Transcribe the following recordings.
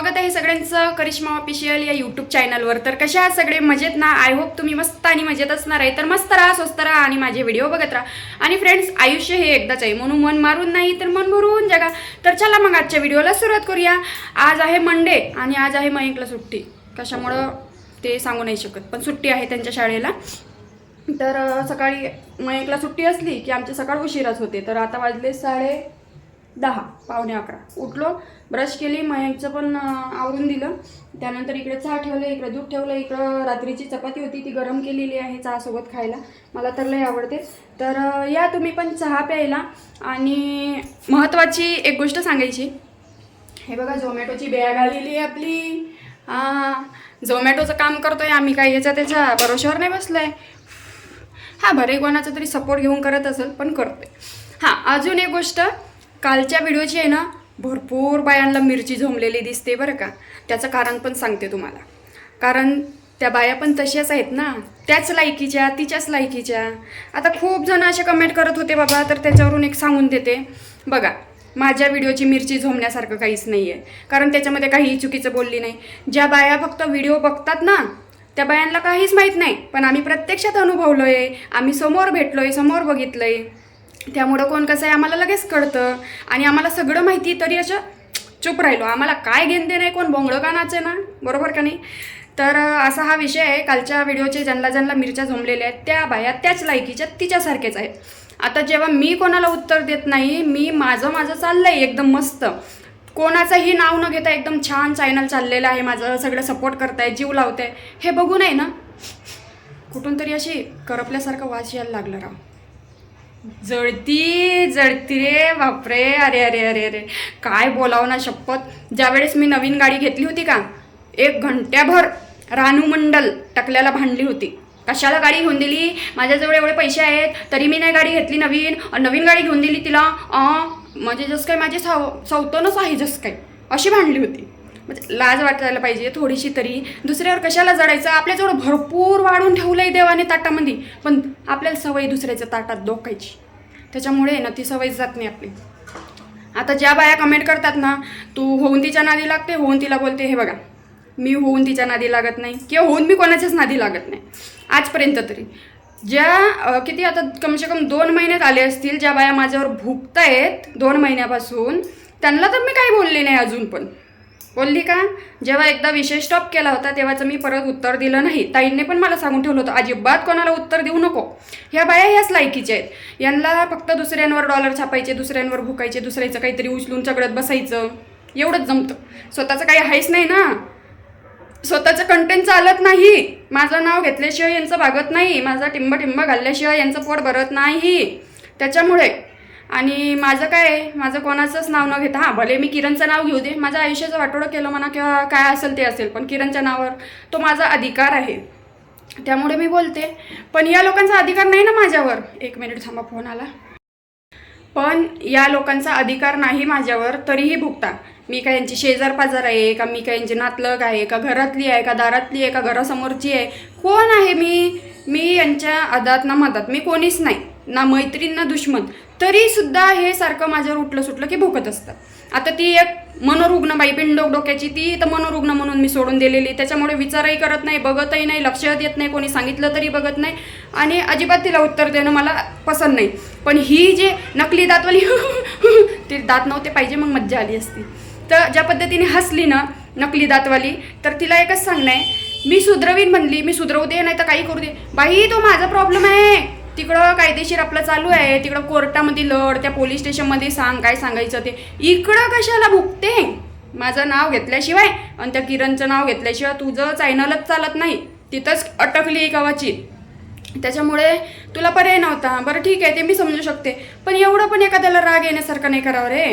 स्वागत आहे सगळ्यांचं. करिश्मा ऑफिशियल या यूट्यूब चॅनलवर तर कशा आहात सगळे? मजेत ना? आय होप तुम्ही मस्त आणि मजेत असणार आहे. तर मस्त राहा स्वस्त राहा आणि माझे व्हिडिओ बघत राहा. आणि फ्रेंड्स आयुष्य हे एकदाच आहे. म्हणून मन मारून नाही तर मन भरून जगा. तर चला मग आजच्या व्हिडिओला सुरुवात करूया. आज आहे मंडे आणि आज आहे मयंकला सुट्टी. कशामुळं ते सांगू नाही शकत. पण सुट्टी आहे त्यांच्या शाळेला. तर सकाळी मयंकला सुट्टी असली की आमची सकाळ उशिराच होते. तर आता वाजले साडे दहा पावणे अकरा. उठलो ब्रश केली मयंकचं पण आवरून दिलं. त्यानंतर इकडे चहा ठेवलं इकडे दूध ठेवलं इकडं रात्रीची चपाती होती ती गरम केलेली आहे चहासोबत खायला. मला तर लय आवडते. तर या तुम्ही पण चहा प्यायला. आणि महत्त्वाची एक गोष्ट सांगायची. हे बघा झोमॅटोची बॅग आलेली आहे आपली. हां झोमॅटोचं काम करतोय आम्ही काय याच्या त्याच्या भरोश्यावर नाही बसलोय. हां भरे कोणाचा तरी सपोर्ट घेऊन करत असेल पण करतोय. हां अजून एक गोष्ट. कालच्या व्हिडिओची आहे ना भरपूर बायांना मिरची झोंबलेली दिसते बरं का. त्याचं कारण पण सांगते तुम्हाला. कारण त्या बाया पण तशाच आहेत ना त्याच लायकीच्या तिच्याच लायकीच्या. आता खूप जण असे कमेंट करत होते बाबा तर त्याच्यावरून एक सांगून देते. बघा माझ्या व्हिडिओची मिरची झोमण्यासारखं काहीच नाही आहे कारण त्याच्यामध्ये काहीही चुकीचं बोलली नाही. ज्या बाया फक्त व्हिडिओ बघतात ना त्या बायांना काहीच माहीत नाही. पण आम्ही प्रत्यक्षात अनुभवलो आहे आम्ही समोर भेटलो आहे समोर बघितलं आहे त्यामुळं कोण कसं आहे आम्हाला लगेच कळतं. आणि आम्हाला सगळं माहिती तरी असं चुप राहिलो. आम्हाला काय घेणते नाही कोण बोंगळं का नाचे ना बरोबर का नाही? तर असा हा विषय आहे. कालच्या व्हिडिओचे ज्यांना ज्यांना मिरच्या झोंबलेल्या आहेत त्या बाया त्याच लायकीच्या तिच्यासारखेच आहेत. आता जेव्हा मी कोणाला उत्तर देत नाही मी माझं माझं चाललं आहे एकदम मस्त. कोणाचंही नाव न घेता एकदम छान चॅनल चाललेलं आहे माझं. सगळं सपोर्ट करताय जीव लावताय. हे बघून आहे ना? कुठून तरी अशी करपल्यासारखं वास यायला लागलं राव. जळती जळती रे बापरे. अरे अरे अरे अरे. काय बोलावं ना शपथ. ज्यावेळेस मी नवीन गाडी घेतली होती का एक घंट्याभर रानू मंडल टकल्याला भांडली होती. कशाला गाडी घेऊन दिली? माझ्याजवळ एवढे पैसे आहेत तरी मी नाही गाडी घेतली नवीन. नवीन गाडी घेऊन दिली तिला म्हणजे जसं काय माझी साव सवतनच आहे जसं काय अशी भांडली होती. म्हणजे लाज वाटायला पाहिजे थोडीशी तरी. दुसऱ्यावर कशाला जडायचं? आपल्याजवळ भरपूर वाढून ठेवलं आहे देवाने ताटामध्ये. पण आपल्याला सवय दुसऱ्याच्या ताटात डोकायची. त्याच्यामुळे ना ती सवय जात नाही आपली. आता ज्या बाया कमेंट करतात ना तू होऊन तिच्या नादी लागते होऊन तिला बोलते हे बघा मी होऊन तिच्या नादी लागत नाही किंवा होऊन मी कोणाच्याच नादी लागत नाही. आजपर्यंत तरी. ज्या किती आता कमसे कम दोन महिन्यात आले असतील ज्या बाया माझ्यावर भुकतायत दोन महिन्यापासून त्यांना तर मी काही बोलले नाही अजून पण. बोलली का जेव्हा एकदा विषय स्टॉप केला होता तेव्हाचं मी परत उत्तर दिलं नाही. ताईंनी पण मला सांगून ठेवलं होतं अजिबात कोणाला उत्तर देऊ नको. ह्या बाया ह्याच लायकीच्या आहेत. यांना फक्त दुसऱ्यांवर डॉलर छापायचे दुसऱ्यांवर भुकायचे दुसऱ्याचं काहीतरी उचलून चगडत बसायचं. एवढंच जमतं. स्वतःचं काही आहेच नाही ना. स्वतःचं कंटेंट चालत नाही. माझं नाव घेतल्याशिवाय यांचं भागत नाही. माझा टिंब टिंब घालल्याशिवाय यांचं पोट भरत नाही. त्याच्यामुळे आणि माझं काय आहे, माझं कोणाचंच नाव न घेता हां भले मी किरणचं नाव घेऊ दे माझं आयुष्याचं वाटोडं केलं म्हणा किंवा काय असेल ते असेल पण किरणच्या नावावर तो माझा अधिकार आहे. त्यामुळे मी बोलते. पण या लोकांचा अधिकार नाही ना माझ्यावर? एक मिनिट थांबा फोन आला. पण या लोकांचा अधिकार नाही माझ्यावर तरीही भुगता. मी काय यांची शेजार पाजार आहे का? मी काय यांची नातलग आहे का? घरातली आहे का? दारातली आहे का? घरासमोरची आहे? कोण आहे मी? मी यांच्या अदात ना मी कोणीच नाही. ना मैत्रीण ना दुश्मन. तरी सुद्धा हे सारखं माझ्यावर उठलं सुटलं की भुकत असतं. आता ती एक मनोरुग्ण बाई पिंडोक डोक्याची ती तर मनोरुग्ण म्हणून मी सोडून दिलेली. त्याच्यामुळे विचारही करत नाही बघतही नाही लक्ष देत नाही कोणी सांगितलं तरी बघत नाही. आणि अजिबात तिला उत्तर देणं मला पसंत नाही. पण ही जे नकली दातवाली ते दात नव्हते पाहिजे मग मज्जा आली असती. तर ज्या पद्धतीने हसली ना नकली दातवाली तर तिला एकच सांगणं आहे मी सुधरवीन म्हणली मी सुधरवू दे नाही तर काही करू दे. बाई तो माझा प्रॉब्लेम आहे. तिकडं कायदेशीर आपलं चालू आहे. तिकडं कोर्टामध्ये लढ त्या पोलीस स्टेशनमध्ये सांग काय सांगायचं ते. इकडं कशाला भुकते? माझं नाव घेतल्याशिवाय आणि त्या किरणचं नाव घेतल्याशिवाय तुझं चॅनलच चालत नाही. तिथंच अटकली गावाची. त्याच्यामुळे तुला पर्याय नव्हता. बरं ठीक आहे ते मी समजू शकते. पण एवढं पण एखाद्याला राग येण्यासारखं नाही करावं रे.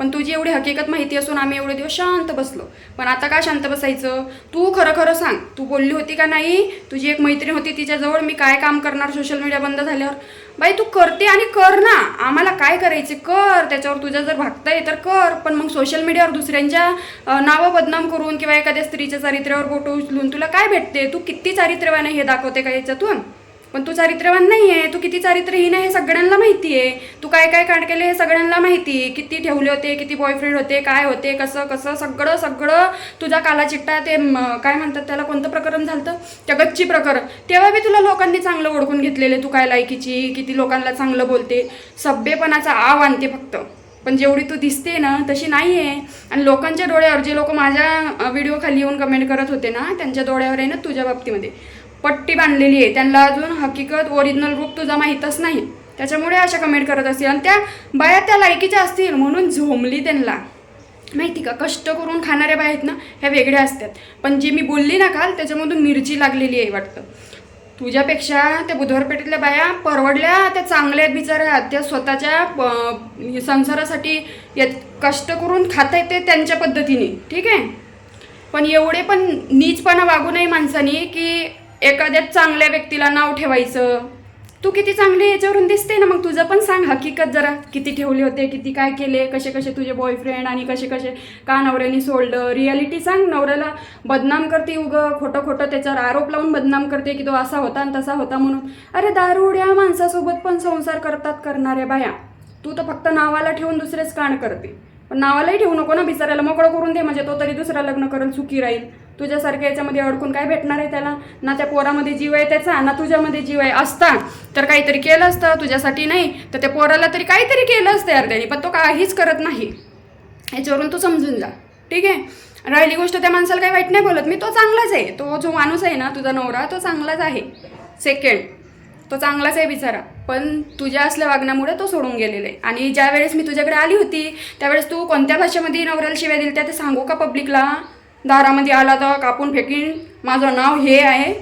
पण तुझी एवढी हकीकत माहिती असून आम्ही एवढे दिवस शांत बसलो. पण आता का शांत बसायचं? तू खरं खरं सांग. तू बोलली होती का नाही? तुझी एक मैत्रीण होती तिच्याजवळ मी काय काम करणार सोशल मीडिया बंद झाल्यावर? बाई तू करते आणि कर ना. आम्हाला काय करायचे? कर. त्याच्यावर तुझं जर भागतंय तर कर. पण मग सोशल मीडियावर दुसऱ्यांच्या नावं बदनाम करून किंवा एखाद्या स्त्रीच्या चारित्र्यावर फोटो उचलून तुला काय भेटते? तू किती चारित्र्यवान हे दाखवते का याच्यातून? पण तू चारित्र्यवान नाही आहे तू किती चारित्र्यहीन आहे हे सगळ्यांना माहिती आहे तू काय काय कांड केले हे सगळ्यांना माहिती. आहे किती ठेवले होते किती बॉयफ्रेंड होते काय होते कसं कसं सगळं सगळं तुझा काला चिट्टा ते काय म्हणतात त्याला कोणतं प्रकरण झालं त्या गच्ची प्रकरण. तेव्हा बी तुला लोकांनी चांगलं ओळखून घेतलेले तू काय लायकीची किती लोकांना चांगलं बोलते. सभ्यपणाचा आव आणते फक्त. पण जेवढी तू दिसते ना तशी नाही आहे आणि लोकांच्या डोळ्यावर जे लोक माझ्या व्हिडिओ खाली येऊन कमेंट करत होते ना त्यांच्या डोळ्यावर आहे ना तुझ्या बाबतीमध्ये. पट्टी बांधलेली आहे. त्यांना अजून हकीकत ओरिजिनल रूप तुझा माहीतच नाही. त्याच्यामुळे अशा कमेंट करत असतील. आणि त्या बाया त्या लायकीच्या असतील म्हणून झोंबली त्यांना. माहिती का? कष्ट करून खाणाऱ्या बाया आहेत ना ह्या वेगळ्या असतात. पण जी मी बोलली ना काल त्याच्यामधून मिरची लागलेली आहे वाटतं. तुझ्यापेक्षा त्या बुधवारपेठेतल्या बाया परवडल्या त्या चांगल्या आहेत बिचाऱ्या. त्या स्वतःच्या संसारासाठी यात कष्ट करून खाता येते त्यांच्या पद्धतीने. ठीक आहे? पण एवढे पण नीचपणा वागू नये माणसानी की एखाद्या चांगल्या व्यक्तीला नाव ठेवायचं. तू किती चांगली याच्यावरून दिसते ना मग तुझं पण सांग हकीकत जरा. किती ठेवले होते किती काय केले कसे कसे तुझे बॉयफ्रेंड आणि कसे कसे का नवऱ्याने सोडलं. रियालिटी सांग नवऱ्याला बदनाम करते उगं. खोटं खोटं त्याच्यावर आरोप लावून बदनाम करते की तो असा होता आणि तसा होता म्हणून. अरे दारुड्या माणसासोबत पण संसार करतात करणाऱ्या बाया. तू तर फक्त नावाला ठेवून दुसरेच कान करते. पण नावालाही ठेवू नको ना बिचारायला मोकळं करून दे म्हणजे तो तरी दुसरा लग्न करेल सुखी राहील. तुझ्यासारख्या याच्यामध्ये अडकून काय भेटणार आहे त्याला? ना त्या पोरामध्ये जीव आहे त्याचा ना तुझ्यामध्ये जीव आहे. असता. तर काहीतरी केलं असतं तुझ्यासाठी नाही. तर त्या पोराला तरी काहीतरी केलं असतं यार त्याने पण तो काहीच करत नाही. याच्यावरून तू समजून जा. ठीक आहे? राहिली गोष्ट त्या माणसाला काही वाईट नाही बोलत. मी तो चांगलाच आहे. तो जो माणूस आहे ना तुझा नवरा तो चांगलाच आहे. सेकंड तो चांगलाच आहे बिचारा. पण तुझ्या असल्या वागण्यामुळे तो सोडून गेलेला आहे. आणि ज्या वेळेस मी तुझ्याकडे आली होती त्यावेळेस तू कोणत्या भाषेमध्ये नवऱ्याला शिव्या दिल्या त्या ते सांगू का पब्लिकला दारामध्ये आला तर कापून फेकीन. माझं नाव हे आहे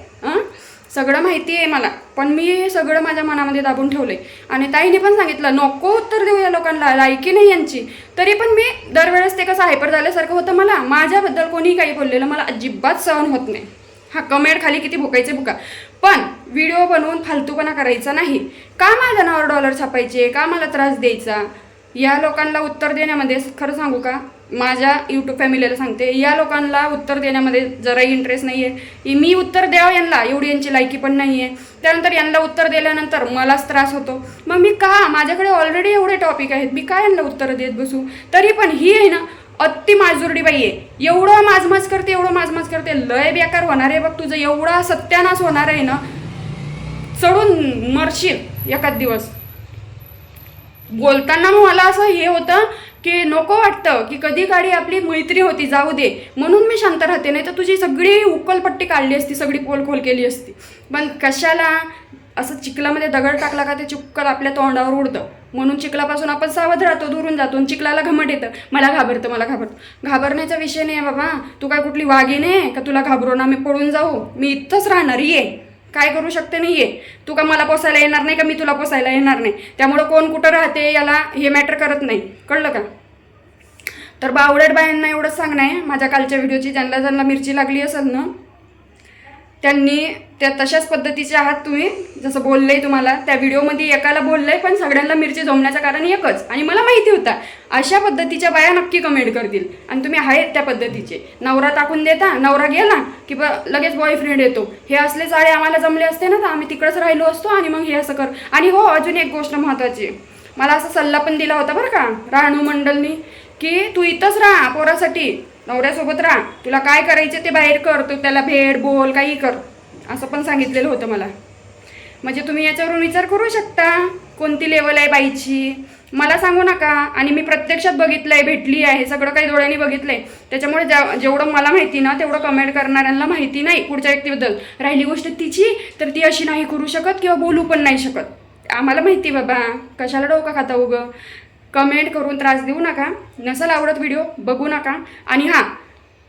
सगळं माहिती आहे मला. पण मी सगळं माझ्या मनामध्ये दाबून ठेवलं आहे आणि ताईने पण सांगितलं नको उत्तर देऊ या लोकांना लायकी नाही यांची. तरी पण मी दरवेळेस ते कसं हायपर झाल्यासारखं होतं मला माझ्याबद्दल कोणी काही बोललेलं मला अजिबात सहन होत नाही. हा कमेंट खाली किती भुकायचे भुका. पण व्हिडिओ बनवून फालतूपणा करायचा नाही. का माझ्या नावावर डॉलर छापायचे? का मला त्रास द्यायचा? या लोकांना उत्तर देण्यामध्ये खरं सांगू का? माझ्या यूट्यूब फॅमिलीला सांगते या लोकांना उत्तर देण्यामध्ये जराही इंटरेस्ट नाही आहे मी उत्तर द्यावं यांना एवढी यांची लायकी पण नाही आहे त्यानंतर यांना उत्तर दिल्यानंतर मलाच त्रास होतो. मग मी का माझ्याकडे ऑलरेडी एवढे टॉपिक आहेत मी काय यांना उत्तर देत बसू? तरी पण ही आहे ना अति माजुरडी बाई आहे. एवढं माजमाज करते एवढं माजमाज करते लय बेकार होणार आहे बघ तुझं एवढा सत्यानाश होणार आहे ना. चढून मरशील एखाद दिवस. बोलताना मग मला असं हे होतं की नको वाटतं की कधी काळी आपली मैत्री होती जाऊ दे. म्हणून मी शांत राहते नाही तर तुझी सगळी उकलपट्टी काढली असती सगळी पोलखोल केली असती. पण कशाला असं चिखलामध्ये दगड टाकला का ते चिक्कल आपल्या तोंडावर उडतं. म्हणून चिखलापासून आपण सावध राहतो दुरून जातो आणि चिखलाला घमट येतं. मला घाबरतं मला घाबरतं. घाबरण्याचा विषय नाही आहे बाबा. तू काय कुठली वाघीने का? तुला घाबरो ना मी पळून जाऊ. मी इथंच राहणार ये. काय करू शकते नाही आहे तू का मला पोसायला येणार नाही का मी तुला पोसायला येणार नाही? त्यामुळं कोण कुठं राहते याला हे मॅटर करत नाही. कळलं का? तर बावडेड बायांना एवढंच सांगणं आहे. माझ्या कालच्या व्हिडिओची ज्यांना ज्यांना मिरची लागली असेल ना त्यांनी त्या तशाच पद्धतीचे आहात तुम्ही जसं बोललंय तुम्हाला त्या व्हिडिओमध्ये एकाला बोललंय पण सगळ्यांना मिरची जमण्याचं कारण एकच. आणि मला माहिती होता अशा पद्धतीच्या बाया नक्की कमेंट करतील. आणि तुम्ही आहेत त्या पद्धतीचे. नवरा टाकून देता नवरा गेला की ब लगेच बॉयफ्रेंड येतो. हे असले चाळे आम्हाला जमले असते ना तर आम्ही तिकडंच राहिलो असतो आणि मग हे असं कर. आणि हो अजून एक गोष्ट महत्त्वाची. मला असा सल्ला पण दिला होता बरं का राणू मंडलनी की तू इथंच राहा पोरासाठी. नवऱ्यासोबत राहा. तुला काय करायचं ते बाहेर कर. तू त्याला भेट बोल काही कर. असं पण सांगितलेलं होतं मला. म्हणजे तुम्ही याच्यावरून विचार करू शकता कोणती लेवल आहे बाईची. मला सांगू नका. आणि मी प्रत्यक्षात बघितलं आहे भेटली आहे. सगळं काही डोळ्यांनी बघितलं आहे त्याच्यामुळे ज्या जेवढं मला माहिती ना तेवढं कमेंट करणाऱ्यांना माहिती नाही पुढच्या व्यक्तीबद्दल. राहिली गोष्ट तिची तर ती अशी नाही करू शकत किंवा बोलू पण नाही शकत. आम्हाला माहिती बाबा. कशाला डोका खाता उगं? कमेंट करून त्रास देऊ नका. नसेल आवडत व्हिडिओ बघू नका. आणि हां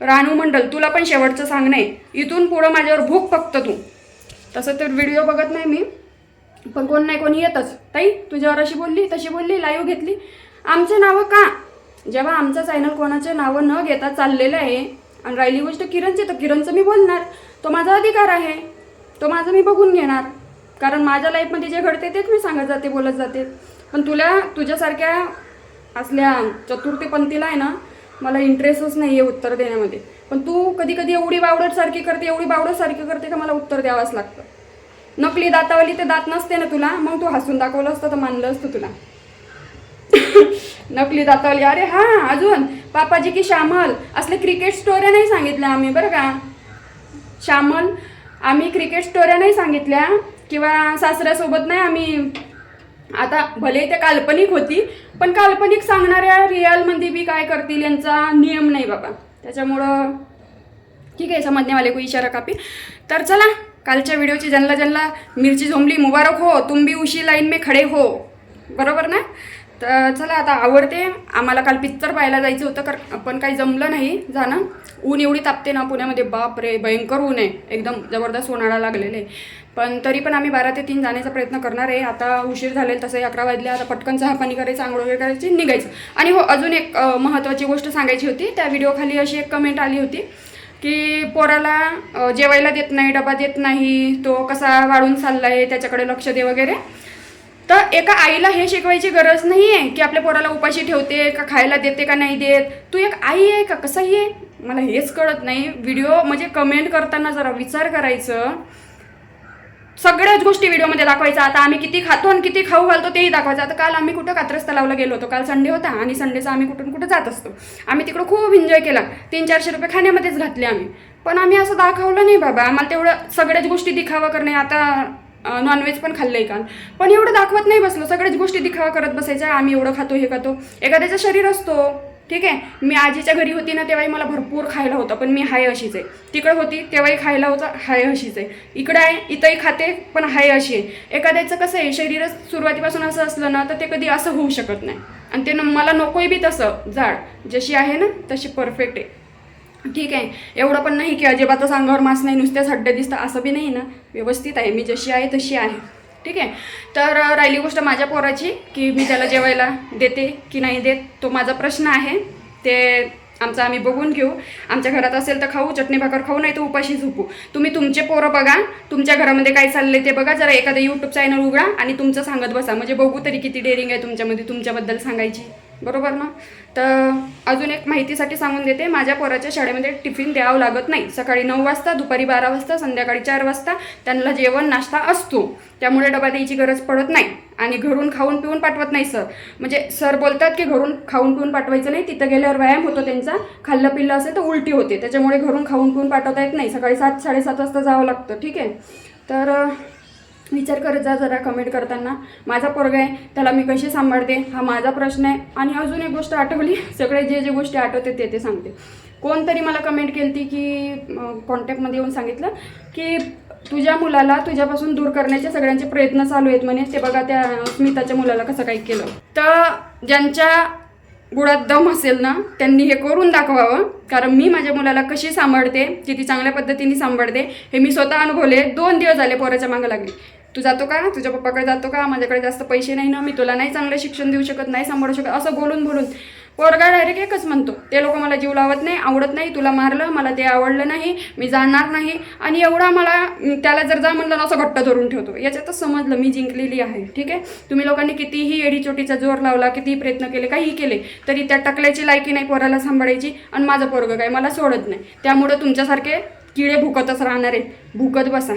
रानू मंडल तुला पण शेवटचं सांगणं आहे इथून पुढं माझ्यावर भूक फक्त तू. तसं तर व्हिडिओ बघत नाही मी. पण कोण नाही कोणी येतच. ताई तुझ्यावर अशी बोलली तशी बोलली लाईव्ह घेतली. आमचे नावं का? जेव्हा आमचं चॅनल कोणाचे नावं न घेता चाललेलं आहे आणि राहिली गोष्ट किरणची तर किरणचं मी बोलणार. तो माझा अधिकार आहे. तो माझं मी बघून घेणार. कारण माझ्या लाईफमध्ये जे घडते तेच मी सांगत जाते बोलत जाते. पण तुला तुझ्यासारख्या असल्या चतुर्थीपंथीला आहे ना मला इंटरेस्टच नाही आहे उत्तर देण्यामध्ये. पण तू कधी कधी एवढी बावडटसारखी करते एवढी बावडटसारखी करते का मला उत्तर द्यावंच लागतं. नकली दातावली ते दात नसते ना तुला मग तू हसून दाखवलं असतं तर मानलं असतं तुला. नकली दातावली अरे हां अजून. पापाजी की श्यामल असले क्रिकेट स्टोऱ्या नाही सांगितल्या आम्ही बरं का? श्यामल आम्ही क्रिकेट स्टोऱ्या नाही सांगितल्या किंवा सासऱ्यासोबत नाही आम्ही आता भले ते काल्पनिक होती पण काल्पनिक सांगणाऱ्या रिअलमध्ये बी काय करतील यांचा नियम नाही बाबा. त्याच्यामुळं ठीक आहे समजण्यावाले को इशारा कापी. तर चला कालच्या व्हिडिओची ज्यांना ज्यांना मिरची झोंबली मुबारक हो तुम भी उशी लाईन में खडे हो. बरोबर ना? तर चला आता आवडते. आम्हाला काल पिक्चर पाहायला जायचं होतं कर पण काही जमलं नाही जाणं ऊन एवढी तापते ना पुण्यामध्ये. बाप रे भयंकर ऊन आहे. एकदम जबरदस्त उन्हाळा लागलेले. पण तरी पण आम्ही बारा ते तीन जाण्याचा प्रयत्न करणार आहे. आता उशीर झालेल तसंही अकरा वाजले. आता पटकन चहा पाणी करायचं आंघोळ वगैरे करायची निघायचं. आणि हो अजून एक महत्त्वाची गोष्ट सांगायची होती. त्या व्हिडिओखाली अशी एक कमेंट आली होती की पोराला जेवायला देत नाही डबा देत नाही तो कसा वाढून चाललाय त्याच्याकडे लक्ष दे वगैरे. तर एका आईला हे शिकवायची गरज नाही आहे की आपल्या पोराला उपाशी ठेवते का खायला देते का नाही देत. तू एक आई आहे का? कसंही आहे. मला हेच कळत नाही. व्हिडिओ म्हणजे कमेंट करताना जरा विचार करायचं. सगळ्याच गोष्टी व्हिडिओमध्ये दाखवायचं आता आम्ही किती खातो आणि किती खाऊ घालतो तेही दाखवायचं. आता काल आम्ही कुठं कात्रज तलावला गेलो होतो? काल संडे होता आणि संडेचा आम्ही कुठून कुठं जात असतो? आम्ही तिकडं खूप एन्जॉय केला. तीन चारशे रुपये खाण्यामध्येच घातले आम्ही. पण आम्ही असं दाखवलं नाही बाबा. आम्हाला तेवढं सगळ्याच गोष्टी दिखावा करणे. आता नॉनव्हेज पण खाल्लं आहे काल. पण एवढं दाखवत नाही बसलो. सगळ्याच गोष्टी दिखावा करत बसायच्या. आम्ही एवढं खातो हे खातो. एखाद्याचं शरीर असतो. ठीक आहे? मी आजीच्या घरी होती ना तेव्हाही मला भरपूर खायला होतं. पण मी हाय अशीच आहे. तिकडे होती तेव्हाही खायला होतं हाय अशीच आहे. इकडं आहे इथंही खाते पण हाय अशी आहे. एखाद्याचं कसं आहे शरीरच सुरुवातीपासून असं असलं ना तर ते कधी असं होऊ शकत नाही. आणि ते न- मला नकोय बी तसं. जाड. जशी आहे ना तशी परफेक्ट आहे. ठीक आहे. एवढं पण नाही की अजिबातच अंगावर मास नाही नुसत्याच हड्डे दिसतं असं बी नाही ना. व्यवस्थित आहे. मी जशी आहे तशी आहे. ठीक आहे. तर राहिली गोष्ट माझ्या पोराची की मी त्याला जेवायला देते की नाही देत तो माझा प्रश्न आहे. ते आमचा आम्ही बघून घेऊ. आमच्या घरात असेल तर खाऊ चटणी भाकर खाऊ नाही तर उपाशी झोपू. तुम्ही तुमचे पोरं बघा. तुमच्या घरामध्ये काय चाललंय ते बघा. जरा एखादं यूट्यूब चॅनल उघडा आणि तुमचं सांगत बसा. म्हणजे बघू तरी किती डेअरिंग आहे तुमच्यामध्ये तुमच्याबद्दल सांगायची. बरोबर ना? तर अजून एक माहितीसाठी सांगून देते. माझ्या पोराच्या शाळेमध्ये टिफिन द्यावं लागत नाही. सकाळी नऊ वाजता दुपारी बारा वाजता संध्याकाळी चार वाजता. त्यांना जेवण नाश्ता असतो. त्यामुळे डबा द्यायची गरज पडत नाही. आणि घरून खाऊन पिऊन पाठवत नाही सर. म्हणजे सर बोलतात की घरून खाऊन पिऊन पाठवायचं नाही. तिथं गेल्यावर व्यायाम होतो त्यांचा. खाल्लं पिल्लं असेल तर उलटी होते. त्याच्यामुळे घरून खाऊन पिऊन पाठवता येत नाही. सकाळी सात साडेसात वाजता जावं लागतं. ठीक आहे? तर विचार करत जा जरा कमेंट करताना. माझा पोरगा आहे त्याला मी कशी सांभाळते? हा माझा प्रश्न आहे. आणि अजून एक गोष्ट आठवली. सगळे जे जे गोष्टी आठवते ते ते सांगते. कोणतरी मला कमेंट केली ती की कॉन्टॅक्टमध्ये येऊन सांगितलं की तुझ्या मुलाला तुझ्यापासून दूर करण्याचे सगळ्यांचे प्रयत्न चालू आहेत म्हणे. ते बघा त्या स्मिताच्या मुलाला कसं काही केलं. तर ज्यांच्या गुळात दम असेल ना त्यांनी हे करून दाखवावं. कारण मी माझ्या मुलाला कशी सांभाळते किती चांगल्या पद्धतीने सांभाळते हे मी स्वतः अनुभवले. दोन दिवस झाले पोराच्या मागं लागली. तू जातो का? तुझ्या पप्पाकडे जातो का? माझ्याकडे जास्त पैसे नाही ना मी तुला नाही चांगलं शिक्षण देऊ शकत नाही सांभाळू शकत असं बोलून बोलून. पोरगा डायरेक्ट एकच म्हणतो ते लोक मला जीव लावत नाही आवडत नाही तुला मारलं मला ते आवडलं नाही मी जाणार नाही. आणि एवढा मला त्याला जर जा म्हणलं ना असं घट्ट धरून ठेवतो. याच्यातच समजलं मी जिंकलेली आहे ठीक आहे? तुम्ही लोकांनी कितीही एडीचोटीचा जोर लावला कितीही प्रयत्न केले काहीही केले तरी त्या टकल्याची लायकी नाही पोराला सांभाळायची आणि माझं पोरगं काय मला सोडत नाही. त्यामुळं तुमच्यासारखे किडे भुकतच राहणार आहे भुकत बसा.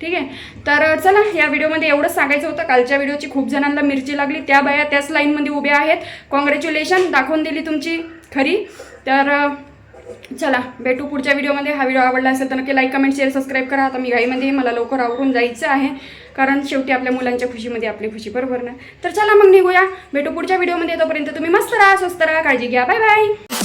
ठीक आहे? तर चला या व्हिडिओमध्ये एवढंच सांगायचं होतं. कालच्या व्हिडिओची खूप जणांना मिरची लागली. त्या बाया त्याच लाईनमध्ये उभ्या आहेत. कॉंग्रॅच्युलेशन दाखवून दिली तुमची खरी. तर चला भेटू पुढच्या व्हिडिओमध्ये. हा व्हिडिओ आवडला असेल तर नक्की लाईक कमेंट शेअर सबस्क्राईब करा. आता मी घाईमध्ये मला लवकर आवरून जायचं आहे. कारण शेवटी आपल्या मुलांच्या खुशीमध्ये आपली खुशी बरोबर ना? तर चला मग निघूया. भेटू पुढच्या व्हिडिओमध्ये. तोपर्यंत तुम्ही मस्त राहा स्वस्त राहा काळजी घ्या. Bye bye